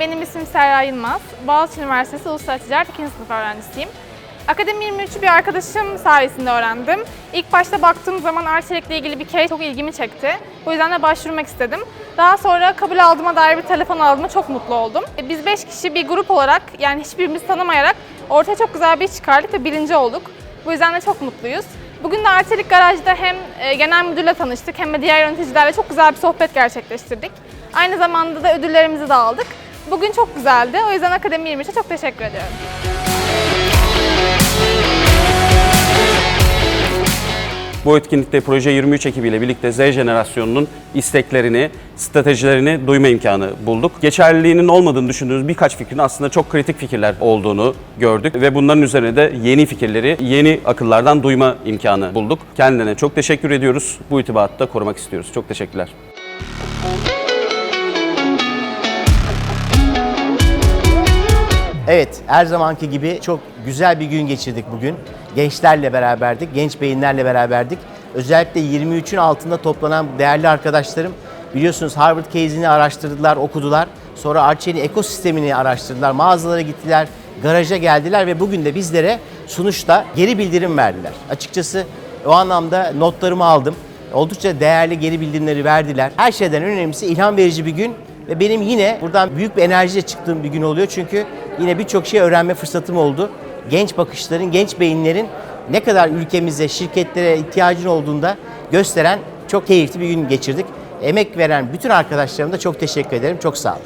benim ismim Serra Yılmaz. Boğaziçi Üniversitesi Uluslararası Ticaret 2. sınıf öğrencisiyim. Akademi 23'ü bir arkadaşım sayesinde öğrendim. İlk başta baktığım zaman Arçelik'le ilgili bir case çok ilgimi çekti. Bu yüzden de başvurmak istedim. Daha sonra kabul aldığıma dair bir telefon aldığıma çok mutlu oldum. E, Biz 5 kişi bir grup olarak yani hiçbirimizi tanımayarak ortaya çok güzel bir iş çıkardık ve birinci olduk. Bu yüzden de çok mutluyuz. Bugün de Arçelik Garaj'da hem e, genel müdürle tanıştık hem de diğer yöneticilerle çok güzel bir sohbet gerçekleştirdik. Aynı zamanda da ödüllerimizi de aldık. Bugün çok güzeldi. O yüzden Akademi 23'e çok teşekkür ediyorum. Bu etkinlikte Proje 23 ekibiyle birlikte Z jenerasyonunun isteklerini, stratejilerini duyma imkanı bulduk. Geçerliliğinin olmadığını düşündüğümüz birkaç fikrin aslında çok kritik fikirler olduğunu gördük ve bunların üzerine de yeni fikirleri, yeni akıllardan duyma imkanı bulduk. Kendilerine çok teşekkür ediyoruz. Bu itibatı da korumak istiyoruz. Çok teşekkürler. Evet, her zamanki gibi çok güzel bir gün geçirdik bugün. Gençlerle beraberdik, genç beyinlerle beraberdik. Özellikle 23'ün altında toplanan değerli arkadaşlarım biliyorsunuz Harvard case'ini araştırdılar, okudular. Sonra Arçelik'in ekosistemini araştırdılar, mağazalara gittiler, garaja geldiler ve bugün de bizlere sunuşta geri bildirim verdiler. Açıkçası o anlamda notlarımı aldım. Oldukça değerli geri bildirimleri verdiler. Her şeyden önemlisi ilham verici bir gün ve benim yine buradan büyük bir enerjiyle çıktığım bir gün oluyor. Çünkü yine birçok şey öğrenme fırsatım oldu. Genç bakışların, genç beyinlerin ne kadar ülkemize, şirketlere ihtiyacın olduğunda gösteren çok keyifli bir gün geçirdik. Emek veren bütün arkadaşlarıma da çok teşekkür ederim. Çok sağ olun.